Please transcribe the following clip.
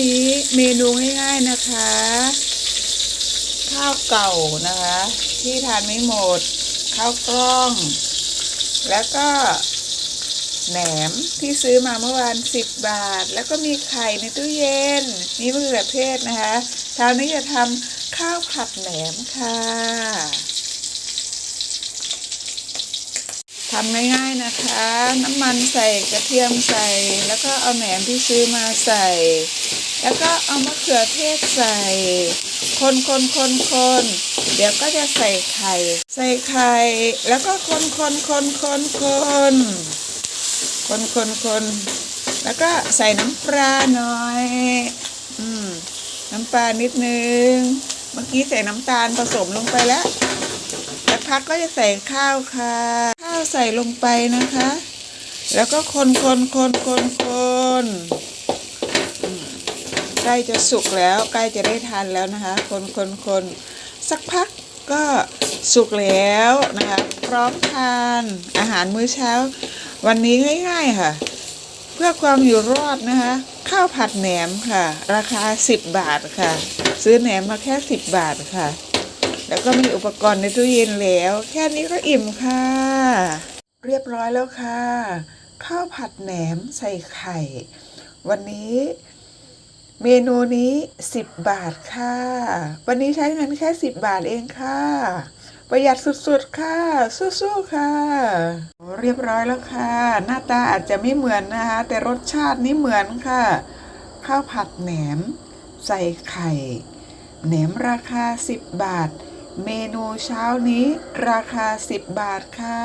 นี้เมนูง่ายๆนะคะ ข้าวเก่านะคะ ที่ทานไม่หมด ข้าวกล้อง แล้วก็แหนมที่ซื้อมาเมื่อวานสิบบาท แล้วก็มีไข่ในตู้เย็นมีมะเขือเทศนะคะเช้านี้จะทำข้าวผัดแหนมค่ะทำง่ายๆนะคะ น้ำมันใส่กระเทียมใส่ แล้วก็เอาแหนมที่ซื้อมาใส่ แล้วก็เอามะเขือเทศใส่ คนคนคนคนเดี๋ยวก็จะใส่ไข่ ใส่ไข่ แล้วก็คนคนคนคนคนคนคนคนแล้วก็ใส่น้ำปลาหน่อย อืม น้ำปลานิดนึง เมื่อกี้ใส่น้ำตาลผสมลงไปแล้วสักพักก็จะใส่ข้าวค่ะ ข้าวใส่ลงไปนะคะ แล้วก็คนคนคนคนคนอืม ใกล้จะสุกแล้วใกล้จะได้ทานแล้วนะคะ คนคนคนสักพักก็สุกแล้วนะคะ พร้อมทานอาหารมื้อเช้า วันนี้ง่าย ๆค่ะ เพื่อความอยู่รอดนะคะ ข้าวผัดแหนมค่ะ ราคา 10 บาทค่ะ ซื้อแหนมมาแค่ 10 บาทค่ะ แล้วก็มีอุปกรณ์ในตู้เย็นแล้ว แค่นี้ก็อิ่มค่ะ เรียบร้อยแล้วค่ะ ข้าวผัดแหนมใส่ไข่ วันนี้ เมนูนี้ 10 บาทค่ะ วันนี้ใช้เงินแค่ 10 บาทเองค่ะ ประหยัดสุดๆค่ะ สู้ๆค่ะ เรียบร้อยแล้วค่ะ หน้าตาอาจจะไม่เหมือนนะคะ แต่รสชาตินี่เหมือนค่ะ ข้าวผัดแหนม ใส่ไข่ แหนมราคา 10 บาท เมนูเช้านี้ราคา 10 บาทค่ะ